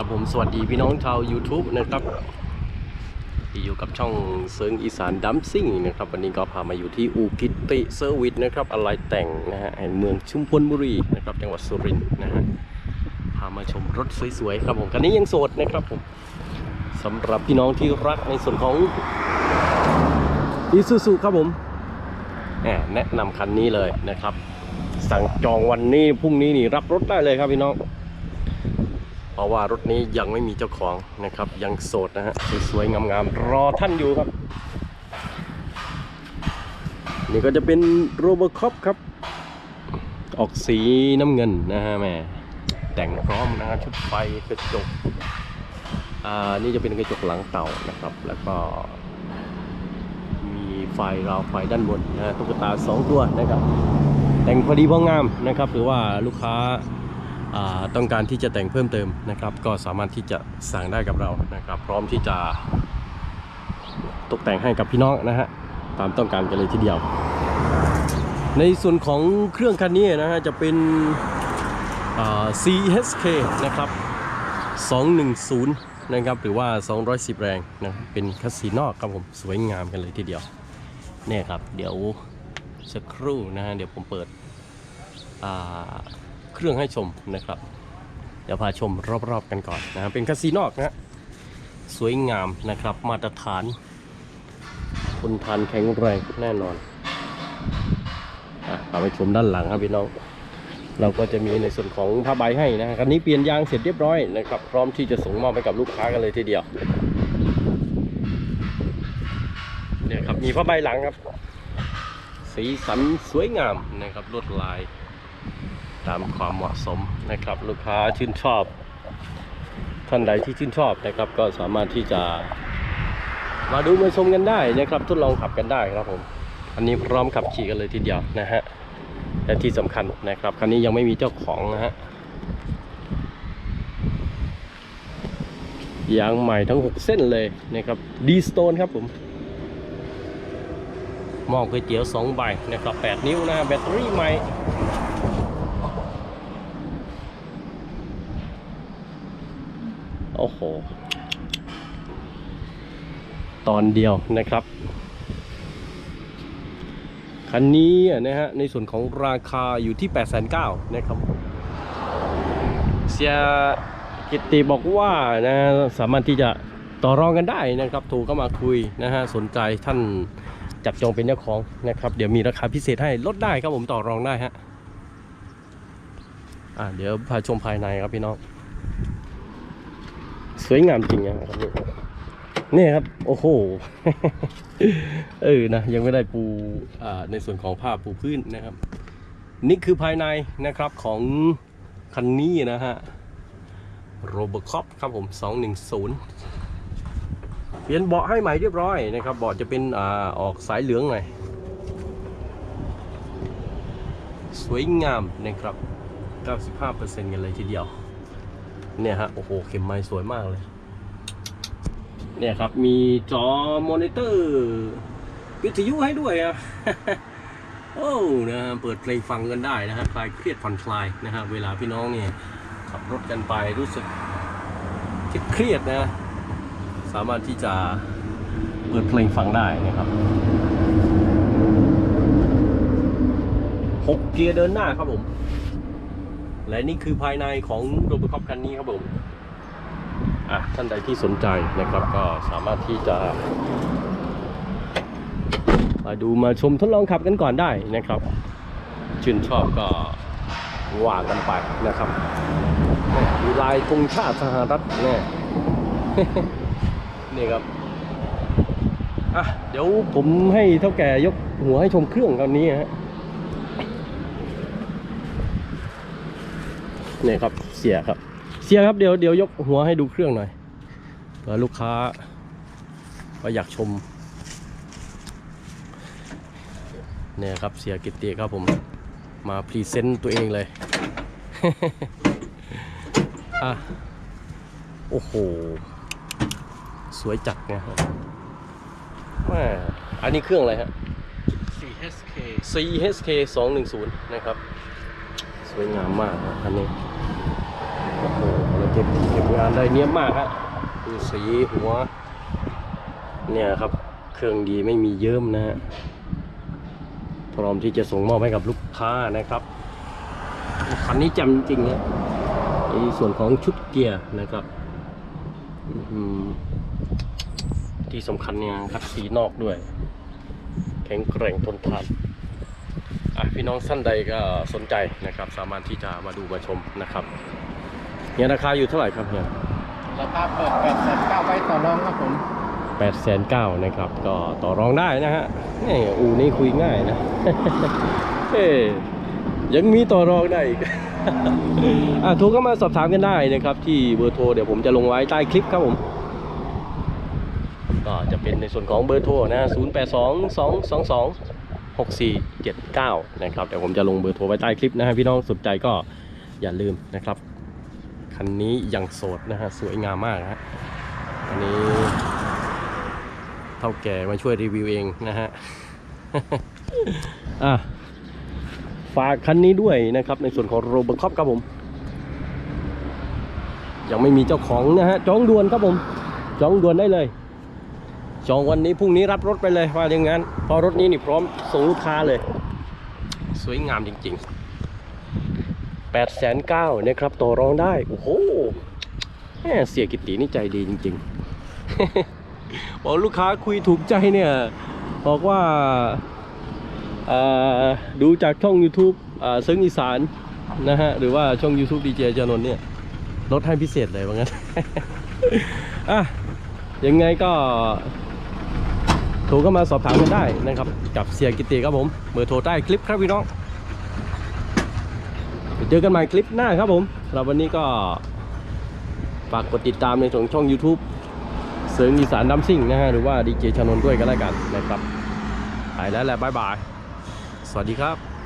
ครับผมสวัสดีพี่น้องชาว YouTube นะครับที่อยู่กับช่องเซิงอีสานดัมซิ่งนะครับ วันนี้ก็พามาอยู่ที่อูกิติเซอร์วิสนะครับอะไรแต่งนะฮะแห่งเมืองชุมพลบุรีนะครับจังหวัดสุรินทร์นะฮะพามาชมรถสวยๆครับผมคันนี้ยังโสดนะครับผมสำหรับพี่น้องที่รักในส่วนของอีซูซูครับผมแหมแนะนำคันนี้เลยนะครับ สั่งจองวันนี้พรุ่งนี้นี่รับรถได้เลยครับพี่น้อง ราะว่ารถนี้ยังไม่มีเจ้าของนะครับ ยังโสดนะฮะสวยๆงามๆรอท่านอยู่ครับ นี่ก็จะเป็นโรเบอร์คอปครับ ออกสีน้ำเงินนะฮะแม่แต่งพร้อมนะฮะชุดไฟกระจกอ่านี่จะเป็นกระจกหลังเต่านะครับ แล้วก็ มีไฟราวไฟด้านบนนะตุ๊กตาสองตัวนะครับ แต่งพอดีพองามนะครับ หรือว่าลูกค้า ต้องการที่จะแต่งเพิ่มเติมนะครับ ก็สามารถที่จะสั่งได้กับเรานะครับ พร้อมที่จะตกแต่งให้กับพี่น้องนะฮะตามต้องการกันเลยทีเดียว ในส่วนของเครื่องคันนี้นะฮะจะเป็น CSK นะครับ 210 นะครับ หรือว่า 210 แรงนะเป็นคัสซีนอกครับผมสวยงามกันเลยทีเดียวเนี่ยครับ เดี๋ยวสักครู่นะฮะเดี๋ยวผมเปิดอ่า เครื่องให้ชมนะครับ เดี๋ยวพาชมรอบๆกันก่อนนะฮะเป็นคาสิโนอกนะสวยงามนะครับมาตรฐานทนทานแข็งแรงแน่นอนอาไปชมด้านหลังครับพี่น้อง เราก็จะมีในส่วนของผ้าใบให้นะคันนี้เปลี่ยนยางเสร็จเรียบร้อยนะครับ พร้อมที่จะส่งมอบให้กับลูกค้ากันเลยทีเดียวเนี่ยครับมีผ้าใบหลังครับ สีสันสวยงามนะครับลวดลาย ตามความเหมาะสมนะครับ ลูกค้าชื่นชอบ ท่านใดที่ชื่นชอบนะครับ ก็สามารถที่จะ มาดูมาชมกันได้นะครับ ทดลองขับกันได้ครับผม อันนี้พร้อมขับขี่กันเลยทีเดียวนะฮะและที่สำคัญนะครับคันนี้ยังไม่มีเจ้าของนะฮะยางใหม่ทั้ง 6 เส้นเลยนะครับดีสโตนครับผมหม้อก๋วยเตี๋ยว2ใบนะครับ 8 นิ้วนะแบตเตอรี่ใหม่ อ้โห ตอนเดียวนะครับ คันนี้นะฮะ ในส่วนของราคาอยู่ที่ 8 9 0 0 0นะครับ เสียกิตติบอกว่านะสามารถที่จะต่อรองกันได้นะครับโทรเข้ามาคุยนะฮะสนใจท่านจับจองเป็นเจ้าของนะครับ เดี๋ยวมีราคาพิเศษให้ลดได้ครับผมต่อรองได้ฮะอ่าเดี๋ยวพาชมภายในครับพี่น้อง สวยงามจริงนะครับนี่นี่ครับ โอ้โห เออนะยังไม่ได้ปูในส่วนของผ้าปูพื้นนะครับ นี่คือภายในนะครับของคันนี้นะฮะโรบอคอปครับผม 210 เปลี่ยนเบาะให้ใหม่เรียบร้อยนะครับเบาะจะเป็นอออกสายเหลืองหน่อยสวยงามนะครับ 95%กันเลยทีเดียว เนี่ยฮะ โอ้โห เข็มไม้สวยมากเลย เนี่ยครับ มีจอมอนิเตอร์วิทยุให้ด้วยอะโอ้นะฮะเปิดเพลงฟังกันได้นะฮะคลายเครียดผ่อนคลายนะฮะเวลาพี่น้องเนี่ยขับรถกันไปรู้สึกเครียดนะสามารถที่จะเปิดเพลงฟังได้นะครับ6เกียร์เดินหน้าครับผม และนี่คือภายในของโรบอคอปคันนี้ครับผมอะท่านใดที่สนใจนะครับก็สามารถที่จะ มาดูมาชมทดลองขับกันก่อนได้นะครับชื่นชอบก็ว่ากันไปนะครับมีลายธงชาติสหรัฐแน่นี่ครับอะเดี๋ยวผมให้เท่าแก่ยกหัวให้ชมเครื่องตอนนี้ฮะ นี่ครับเสียครับ เสียครับเดี๋ยวเดี๋ยวยกหัวให้ดูเครื่องหน่อยเผื่อลูกค้าก็อยากชมเนี่ยครับเสียกิตติครับผมมาพรีเซนต์ตัวเองเลยอะโอ้โห สวยจัดไงครับแม่อันนี้เครื่องอะไรฮะ 4SK CHK 210 นะครับส วยงามมากครับคันนี้โอ้โหเลยทีก็บเก็บงานได้เนียบมากฮะดูสีหัว เนี่ยครับ เครื่องดีไม่มีเยิ้มนะฮะพร้อมที่จะส่งมอบให้กับลูกค้านะครับคันนี้จำจริงเนี่ยในส่วนของชุดเกียร์นะครับที่สำคัญเนี่ยคัดสีนอกด้วย แข็งแกร่งทนทาน พี่น้องท่านใดก็สนใจนะครับ สามารถที่จะมาดูมาชมนะครับเนี่ยราคาอยู่เท่าไหร่ครับเนี่ยราคาเปิดแปดแสนเก้าไว้ต่อรองครับผมแปดแสนเก้านะครับ ก็ต่อรองได้นะฮะนี่อูนี่คุยง่ายนะ เอ้ยยังมีต่อรองได้อีกอะโทรเข้ามาสอบถามกันได้นะครับ ที่เบอร์โทรเดี๋ยวผมจะลงไว้ใต้คลิปครับผมก็จะเป็นในส่วนของเบอร์โทรนะ 0 8 6 4 7 9 นะครับเดี๋ยวผมจะลงเบอร์โทรไว้ใต้คลิปนะฮะพี่น้องสนใจก็อย่าลืมนะครับ คันนี้ยังโสดนะฮะสวยงามมากฮะอันนี้เท่าแก่มาช่วยรีวิวเองนะฮะอะฝากคันนี้ด้วยนะครับในส่วนของโรบอคอปครับผม ยังไม่มีเจ้าของนะฮะจองด่วนครับผมจองด่วนได้เลย จองวันนี้พรุ่งนี้รับรถไปเลยว่าอย่างนั้นเพอรถนี้นี่พร้อมส่งลูกค้าเลย สวยงามจริงๆ8ปดแสนเก้านะครับต่อรองได้ โอ้โหแหมเสียกิตตินี่ใจดีจริงๆบอกลูกค้าคุยถูกใจเนี่ย บอกว่าดูจากช่อง YouTube อ่าเซิงอีสานนะฮะ หรือว่าช่อง YouTube ดีเจจนนเนี่ยลดให้พิเศษเลยว่างั้นอะยังไงก็ โทรเข้ามาสอบถามกันได้นะครับ กับเสียกิติครับผมเบอร์โทรใต้คลิปครับพี่น้องเจอกันใหม่คลิปหน้าครับผมสำหรับวันนี้ก็ฝากกดติดตามในส่วนช่อง YouTube เสริงอีสานน้ำซิ่งนะฮะหรือว่าดีเจชนน์ด้วยก็แล้วกันนะครับไปแล้วแหละบายบาย สวัสดีครับ